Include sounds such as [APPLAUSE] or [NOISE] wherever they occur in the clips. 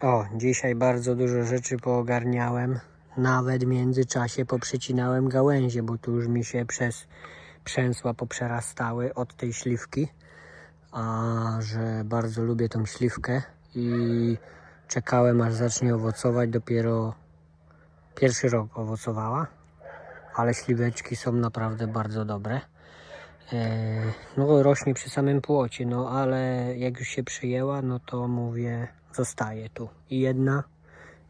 O, dzisiaj bardzo dużo rzeczy poogarniałem. Nawet w międzyczasie poprzecinałem gałęzie, bo tu już mi się przez przęsła poprzerastały od tej śliwki. A że bardzo lubię tą śliwkę i czekałem aż zacznie owocować, dopiero pierwszy rok owocowała. Ale śliweczki są naprawdę bardzo dobre. E, No, rośnie przy samym płocie, no ale jak już się przyjęła, no to mówię, zostaje tu. I jedna,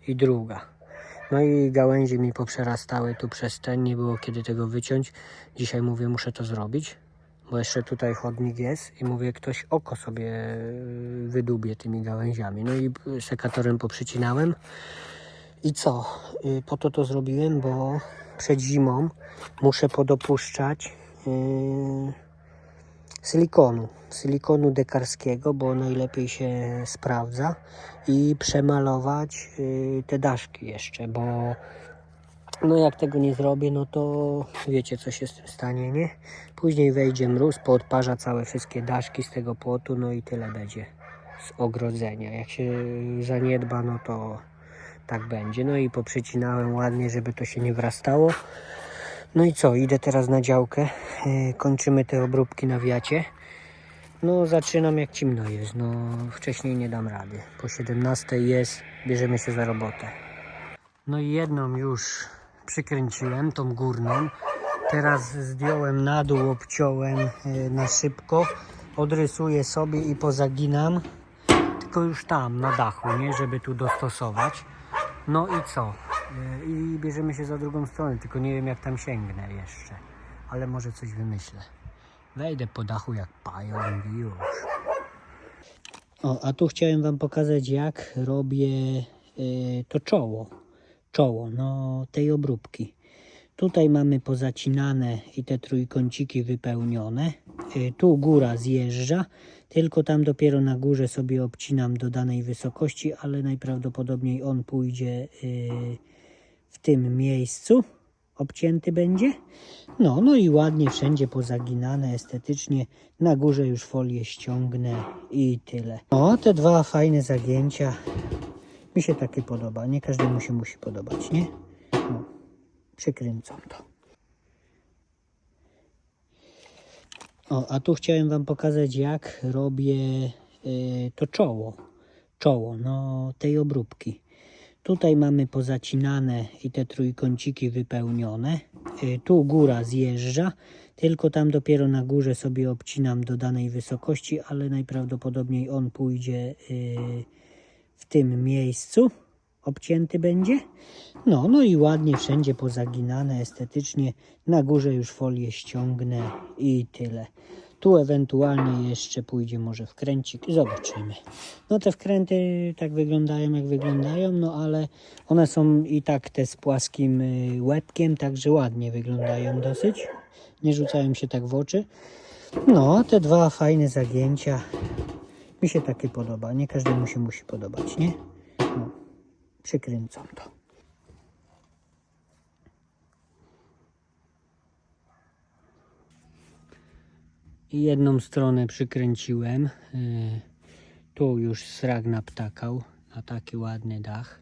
i druga. No i gałęzie mi poprzerastały tu przez ten, nie było kiedy tego wyciąć. Dzisiaj mówię, muszę to zrobić, bo jeszcze tutaj chodnik jest i mówię, ktoś oko sobie y, wydubie tymi gałęziami. No i sekatorem poprzycinałem. I co? Y, Po to to zrobiłem, bo przed zimą muszę podopuszczać yy, silikonu. Silikonu dekarskiego, bo najlepiej się sprawdza. I przemalować yy, te daszki jeszcze, bo no jak tego nie zrobię, no to wiecie co się z tym stanie, nie? Później wejdzie mróz, poodparza całe wszystkie daszki z tego płotu, no i tyle będzie z ogrodzenia. Jak się zaniedba, no to tak będzie. No i poprzycinałem ładnie, żeby to się nie wrastało. No i co, idę teraz na działkę. Yy, kończymy te obróbki na wiacie. No zaczynam jak ciemno jest, no wcześniej nie dam rady. Po 17 jest, bierzemy się za robotę. No i jedną już przykręciłem, tą górną. Teraz zdjąłem na dół, obciąłem yy, na szybko. Odrysuję sobie i pozaginam. Tylko już tam, na dachu, nie? Żeby tu dostosować. No i co? Yy, I bierzemy się za drugą stronę, tylko nie wiem jak tam sięgnę jeszcze. Ale może coś wymyślę. Wejdę po dachu jak pająk i już. O, a tu chciałem Wam pokazać jak robię yy, to czoło. Czoło, no tej obróbki. Tutaj mamy pozacinane i te trójkąciki wypełnione. Yy, tu góra zjeżdża, tylko tam dopiero na górze sobie obcinam do danej wysokości, ale najprawdopodobniej on pójdzie w tym miejscu. Obcięty będzie. No, no i ładnie wszędzie pozaginane estetycznie. Na górze już folię ściągnę i tyle. O, te dwa fajne zagięcia. Mi się takie podoba. Nie każdemu się musi podobać, nie? No, przykręcam to. O, a tu chciałem Wam pokazać, jak robię y, to czoło. Czoło, no tej obróbki. Tutaj mamy pozacinane i te trójkąciki wypełnione. Y, Tu góra zjeżdża, tylko tam dopiero na górze sobie obcinam do danej wysokości, ale najprawdopodobniej on pójdzie y, w tym miejscu. Obcięty będzie. No, no i ładnie wszędzie pozaginane estetycznie. Na górze już folię ściągnę i tyle. Tu ewentualnie jeszcze pójdzie może wkręcik. Zobaczymy. No te wkręty tak wyglądają jak wyglądają, no ale one są i tak te z płaskim y, łebkiem, także ładnie wyglądają dosyć. Nie rzucają się tak w oczy. No, te dwa fajne zagięcia. Mi się takie podoba. Nie każdemu się musi podobać, nie? No, przykręcam to. Jedną stronę przykręciłem. y, Tu już srag naptakał na taki ładny dach.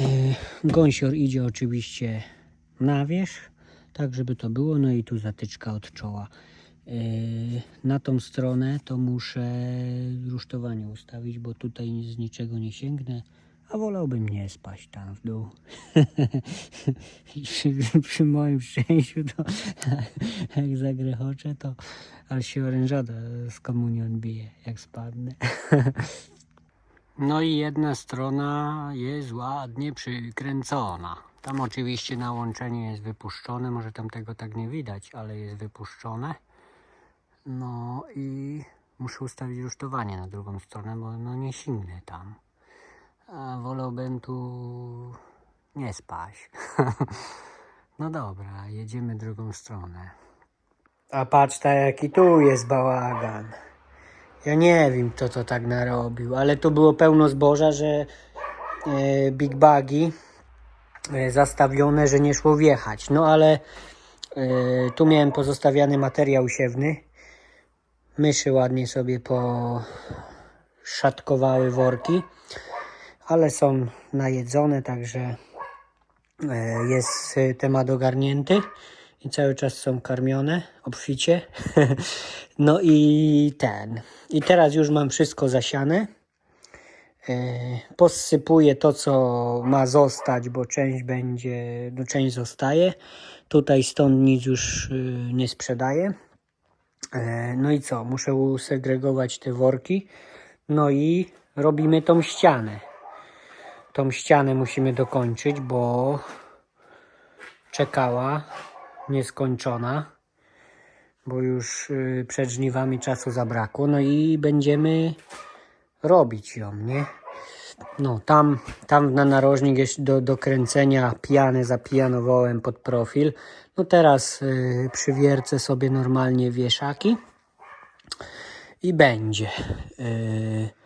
Y, Gąsior idzie oczywiście na wierzch, tak żeby to było. No i tu zatyczka od czoła. Y, Na tą stronę to muszę rusztowanie ustawić, bo tutaj z niczego nie sięgnę. A wolałbym nie spaść tam w dół. [LAUGHS] przy, przy moim szczęściu to [LAUGHS] jak zagrechoczę, to aż się orężada z komunii odbije, jak spadnę. [LAUGHS] No i jedna strona jest ładnie przykręcona. Tam oczywiście nałączenie jest wypuszczone, może tam tego tak nie widać, ale jest wypuszczone. No i muszę ustawić rusztowanie na drugą stronę, bo no nie sięgnę tam. Wolałbym tu nie spać. [LAUGHS] no dobra, jedziemy drugą stronę. A patrz ta jaki tu jest bałagan. Ja nie wiem kto to tak narobił, ale tu było pełno zboża, że e, big bagi e, zastawione, że nie szło wjechać. No ale e, tu miałem pozostawiany materiał siewny. Myszy ładnie sobie poszatkowały worki. Ale są najedzone, także e, jest e, temat ogarnięty i cały czas są karmione obficie. [LAUGHS] No i ten. I teraz już mam wszystko zasiane. E, Posypuję to, co ma zostać, bo część będzie, no część zostaje. Tutaj stąd nic już nie sprzedaję. No i co? Muszę usegregować te worki. No i robimy tą ścianę. Tą ścianę musimy dokończyć, bo czekała nieskończona, bo już y, przed żniwami czasu zabrakło. No i będziemy robić ją, nie? No, tam, tam na narożnik jest do, do kręcenia piany zapijanowałem pod profil. No teraz y, przywiercę sobie normalnie wieszaki i będzie. Y,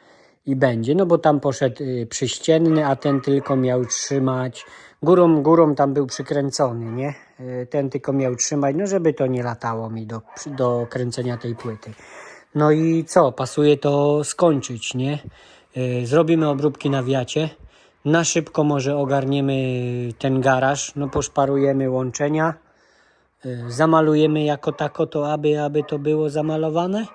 I będzie, no bo tam poszedł y, przyścienny, a ten tylko miał trzymać. Górą, górą tam był przykręcony, nie? Y, ten tylko miał trzymać, no żeby to nie latało mi do, do kręcenia tej płyty. No i co? Pasuje to skończyć, nie? Y, Zrobimy obróbki na wiacie. Na szybko może ogarniemy ten garaż, no poszparujemy łączenia. Zamalujemy jako tako to, aby, aby to było zamalowane.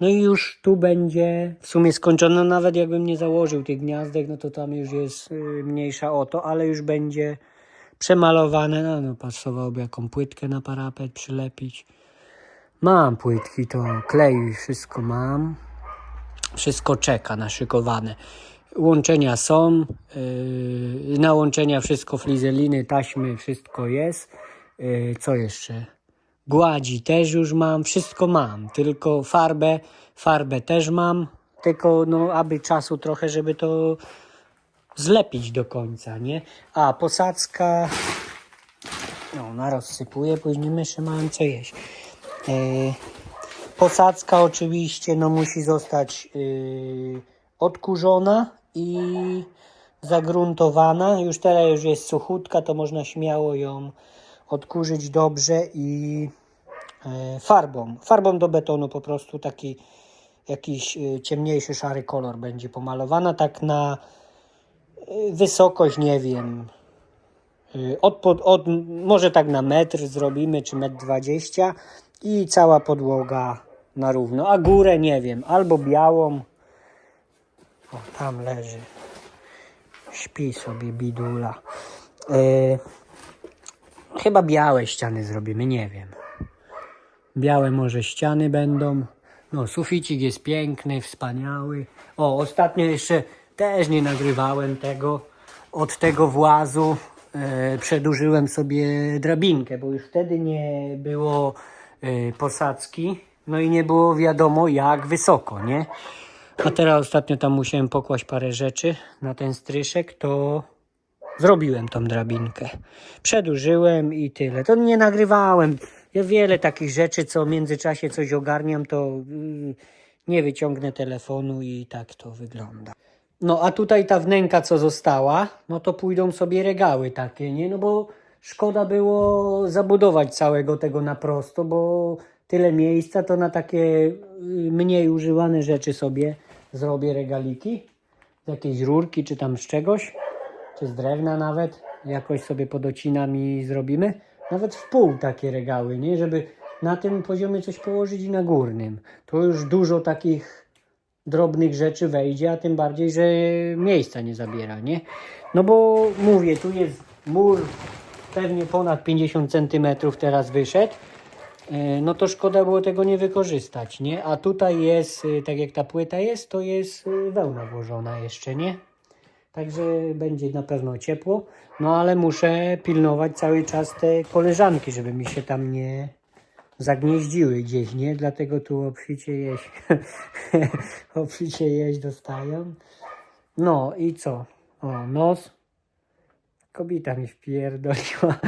No i już tu będzie w sumie skończone. No Nawet jakbym nie założył tych gniazdek, no to tam już jest y, mniejsza o to, ale już będzie przemalowane. No, no pasowałoby jaką płytkę na parapet przylepić. Mam płytki, to klej wszystko mam. Wszystko czeka naszykowane. Łączenia są. Yy, na łączenia wszystko flizeliny, taśmy, wszystko jest. Yy, co jeszcze? Gładzi też już mam, wszystko mam. Tylko farbę, farbę też mam. Tylko no, aby czasu trochę, żeby to zlepić do końca, nie? A posadzka. No, na rozsypuję, później myszy mają co jeść. Yy, Posadzka oczywiście no, musi zostać yy, odkurzona i zagruntowana. Już teraz już jest suchutka, to można śmiało ją odkurzyć dobrze i yy, farbą. Farbą do betonu po prostu taki jakiś yy, ciemniejszy, szary kolor będzie pomalowana. Tak na yy, wysokość, nie wiem, od, od, może tak na metr zrobimy, czy metr dwadzieścia i cała podłoga na równo, a górę nie wiem, albo białą, o tam leży, śpi sobie bidula, Y, chyba białe ściany zrobimy, nie wiem, białe może ściany będą, no suficik jest piękny, wspaniały, o ostatnio jeszcze też nie nagrywałem tego, od tego włazu e, przedłużyłem sobie drabinkę, bo już wtedy nie było e, posadzki, no i nie było wiadomo jak wysoko, nie? A teraz ostatnio tam musiałem pokłaść parę rzeczy na ten stryszek, to zrobiłem tą drabinkę. Przedłużyłem i tyle. To nie nagrywałem. Ja wiele takich rzeczy, co w międzyczasie coś ogarniam, to mm, nie wyciągnę telefonu i tak to wygląda. No a tutaj ta wnęka, co została, no to pójdą sobie regały takie, nie? No bo szkoda było zabudować całego tego na prosto, bo tyle miejsca, to na takie y, mniej używane rzeczy sobie zrobię regaliki. Z jakiejś rurki, czy tam z czegoś, czy z drewna nawet. Jakoś sobie podocinam i zrobimy. Nawet w pół takie regały, nie? Żeby na tym poziomie coś położyć i na górnym. To już dużo takich drobnych rzeczy wejdzie, a tym bardziej, że miejsca nie zabiera, nie? No bo mówię, tu jest mur pewnie ponad 50 cm teraz wyszedł, E, no to szkoda było tego nie wykorzystać, nie? A tutaj jest, e, tak jak ta płyta jest, to jest e, wełna włożona jeszcze, nie? Także będzie na pewno ciepło, no ale muszę pilnować cały czas te koleżanki, żeby mi się tam nie zagnieździły gdzieś, nie? Dlatego tu obficie jeść, [LAUGHS] obficie jeść dostają. No i co? O, nos. Kobieta mi wpierdoliła.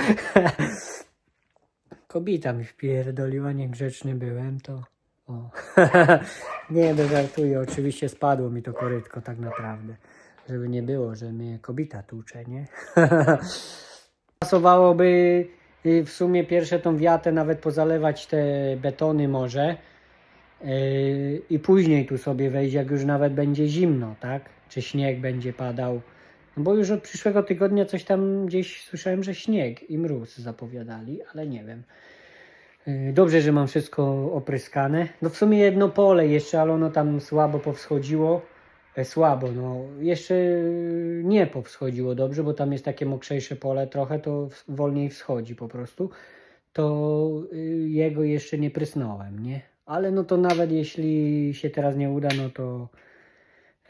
[LAUGHS] Kobieta mi wpierdoliła, niegrzeczny byłem, to... O. [LAUGHS] nie, no żartuję, oczywiście spadło mi to korytko tak naprawdę. Żeby nie było, że mnie kobieta tłucze, nie? [LAUGHS] Pasowałoby y, w sumie pierwsze tą wiatę nawet pozalewać te betony może. Yy, I później tu sobie wejść, jak już nawet będzie zimno, tak? Czy śnieg będzie padał. No bo już od przyszłego tygodnia coś tam gdzieś słyszałem, że śnieg i mróz zapowiadali, ale nie wiem. Yy, Dobrze, że mam wszystko opryskane. No w sumie jedno pole jeszcze, ale ono tam słabo powschodziło. E, Słabo, no jeszcze nie powschodziło dobrze, bo tam jest takie mokrzejsze pole trochę, to wolniej wschodzi po prostu. To y, jego jeszcze nie prysnąłem, nie? Ale no to nawet jeśli się teraz nie uda, no to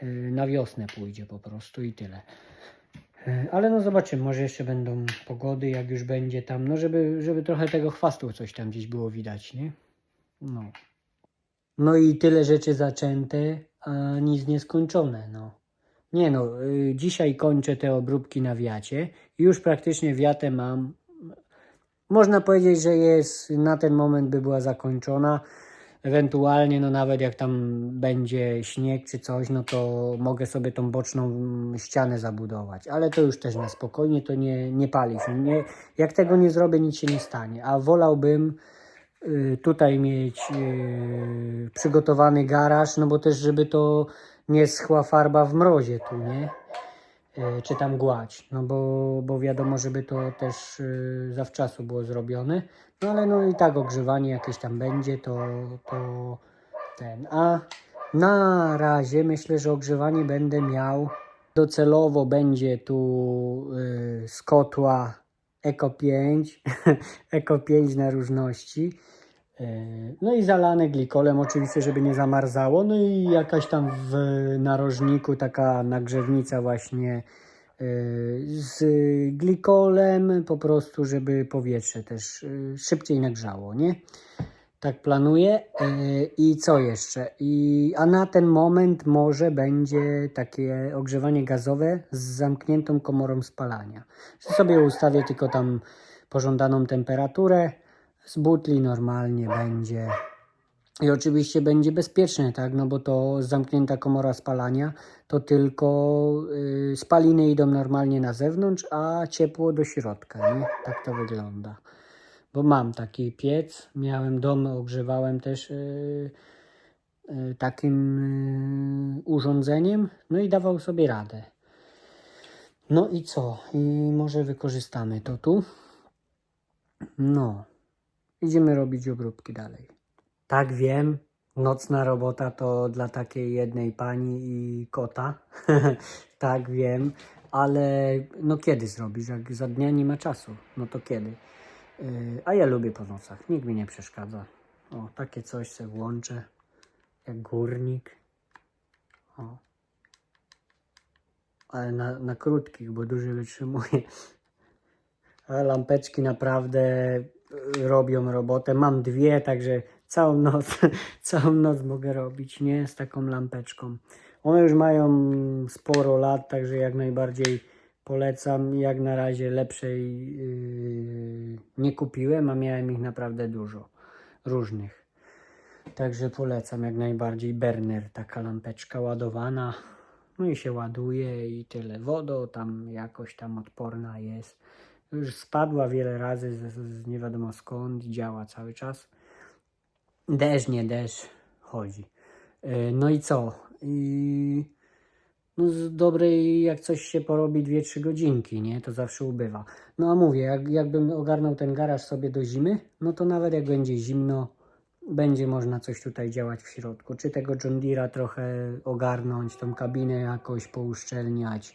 y, na wiosnę pójdzie po prostu i tyle. E, Ale no zobaczymy, może jeszcze będą pogody, jak już będzie tam, no żeby, żeby trochę tego chwastu coś tam gdzieś było widać, nie? No. No i tyle rzeczy zaczęte, nic nie skończone, no. Nie no, y, dzisiaj kończę te obróbki na wiacie już praktycznie wiatę mam. Można powiedzieć, że jest na ten moment by była zakończona. Ewentualnie, no nawet jak tam będzie śnieg czy coś, no to mogę sobie tą boczną mm, ścianę zabudować. Ale to już też na spokojnie, to nie, nie pali się. Nie, jak tego nie zrobię, nic się nie stanie. A wolałbym tutaj mieć y, przygotowany garaż, no bo też żeby to nie schła farba w mrozie tu, nie? Y, Czy tam gładź, no bo, bo wiadomo, żeby to też y, zawczasu było zrobione. No ale no i tak ogrzewanie jakieś tam będzie, to, to ten. A na razie myślę, że ogrzewanie będę miał docelowo będzie tu y, z kotła Eco 5, [LAUGHS] Eco 5 na różności. Y, No i zalane glikolem oczywiście, żeby nie zamarzało. No i jakaś tam w narożniku taka nagrzewnica właśnie y, z glikolem po prostu, żeby powietrze też y, szybciej nagrzało, nie? Tak planuję. Y, I co jeszcze? I, a na ten moment może będzie takie ogrzewanie gazowe z zamkniętą komorą spalania. Że sobie ustawię tylko tam pożądaną temperaturę. Z butli normalnie będzie. I oczywiście będzie bezpieczne, tak? No bo to zamknięta komora spalania to tylko y, spaliny idą normalnie na zewnątrz, a ciepło do środka, nie? Tak to wygląda. Bo mam taki piec, miałem dom, ogrzewałem też y, y, takim y, urządzeniem, no i dawał sobie radę. No i co? I może wykorzystamy to tu. No, idziemy robić obróbki dalej. Tak wiem, nocna robota to dla takiej jednej pani i kota. [LAUGHS] tak wiem, ale no kiedy zrobisz? Jak za dnia nie ma czasu, no to kiedy? Yy, a ja lubię po nocach, nikt mi nie przeszkadza. O, takie coś se włączę, jak górnik. O. Ale na, na krótkich, bo duży wytrzymuje. A lampeczki naprawdę y, robią robotę. Mam dwie, także całą noc, [LAUGHS] całą noc mogę robić, nie? Z taką lampeczką. One już mają sporo lat, także jak najbardziej polecam. Jak na razie lepszej yy, nie kupiłem, a miałem ich naprawdę dużo różnych. Także polecam jak najbardziej Berner, taka lampeczka ładowana. No i się ładuje i tyle. Wodą tam jakoś tam odporna jest. Już spadła wiele razy z, z, nie wiadomo skąd, działa cały czas. Deszcz, nie deszcz, chodzi. Yy, No i co? I no z dobrej, jak coś się porobi 2-3 godzinki, nie? To zawsze ubywa. No a mówię, jak, jakbym ogarnął ten garaż sobie do zimy, no to nawet jak będzie zimno, będzie można coś tutaj działać w środku. Czy tego John Deere'a trochę ogarnąć, tą kabinę jakoś pouszczelniać,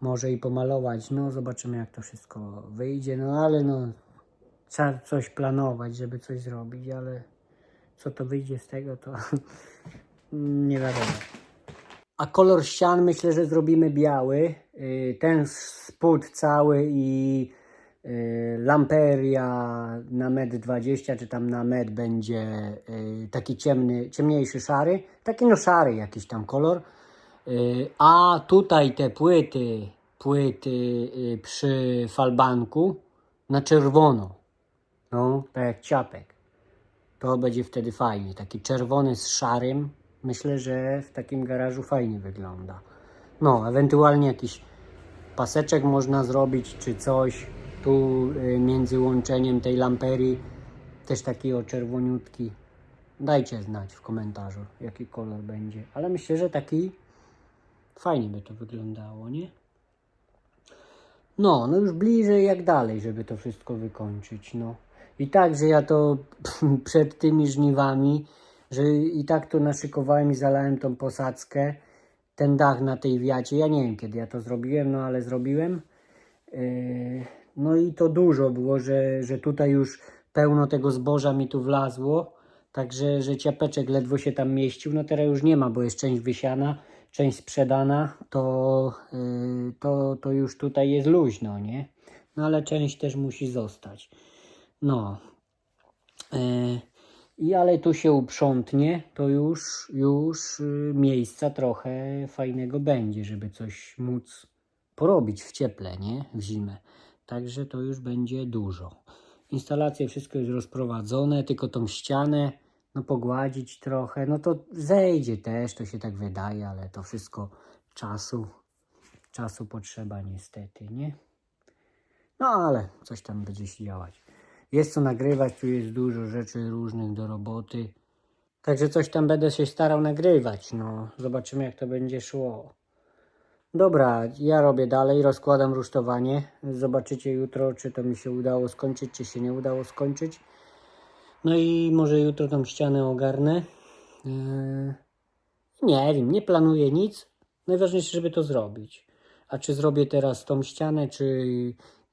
może i pomalować. No zobaczymy jak to wszystko wyjdzie. No ale no trzeba coś planować, żeby coś zrobić, ale co to wyjdzie z tego, to [LAUGHS] nie wiadomo. A kolor ścian myślę, że zrobimy biały. Yy, Ten spód cały i yy, lamperia na med 20 czy tam na med będzie yy, taki ciemny, ciemniejszy szary. Taki no szary jakiś tam kolor. A tutaj te płyty, płyty przy falbanku na czerwono. No, tak jak ciapek. To będzie wtedy fajnie. Taki czerwony z szarym. Myślę, że w takim garażu fajnie wygląda. No, ewentualnie jakiś paseczek można zrobić, czy coś. Tu y, między łączeniem tej lamperii też taki o. Dajcie znać w komentarzu, jaki kolor będzie. Ale myślę, że taki fajnie by to wyglądało, nie? No, no już bliżej jak dalej, żeby to wszystko wykończyć, no. I tak, że ja to [LAUGHS] przed tymi żniwami, że i tak to naszykowałem i zalałem tą posadzkę, ten dach na tej wiacie, ja nie wiem kiedy ja to zrobiłem, no ale zrobiłem. Yy, No i to dużo było, że, że tutaj już pełno tego zboża mi tu wlazło, także że ciapeczek ledwo się tam mieścił. No teraz już nie ma, bo jest część wysiana, część sprzedana, to, yy, to, to już tutaj jest luźno, nie? No ale część też musi zostać. No. I ale tu się uprzątnie, to już, już yy, miejsca trochę fajnego będzie, żeby coś móc porobić w cieple, nie? W zimę. Także to już będzie dużo. Instalacje, wszystko jest rozprowadzone, tylko tą ścianę no pogładzić trochę, no to zejdzie też, to się tak wydaje, ale to wszystko czasu, czasu potrzeba niestety, nie? No ale coś tam będzie się działać. Jest co nagrywać, tu jest dużo rzeczy różnych do roboty. Także coś tam będę się starał nagrywać, no. Zobaczymy jak to będzie szło. Dobra, ja robię dalej, rozkładam rusztowanie. Zobaczycie jutro, czy to mi się udało skończyć, czy się nie udało skończyć. No i może jutro tą ścianę ogarnę. Eee, nie wiem, nie planuję nic. Najważniejsze, żeby to zrobić. A czy zrobię teraz tą ścianę, czy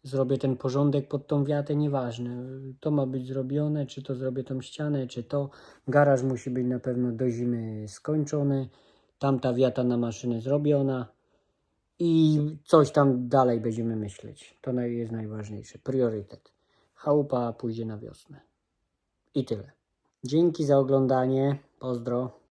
zrobię ten porządek pod tą wiatę, nieważne. To ma być zrobione, czy to zrobię tą ścianę, czy to. Garaż musi być na pewno do zimy skończony. Tamta wiata na maszynę zrobiona. I coś tam dalej będziemy myśleć. To jest najważniejsze. Priorytet. Chałupa pójdzie na wiosnę. I tyle. Dzięki za oglądanie. Pozdro.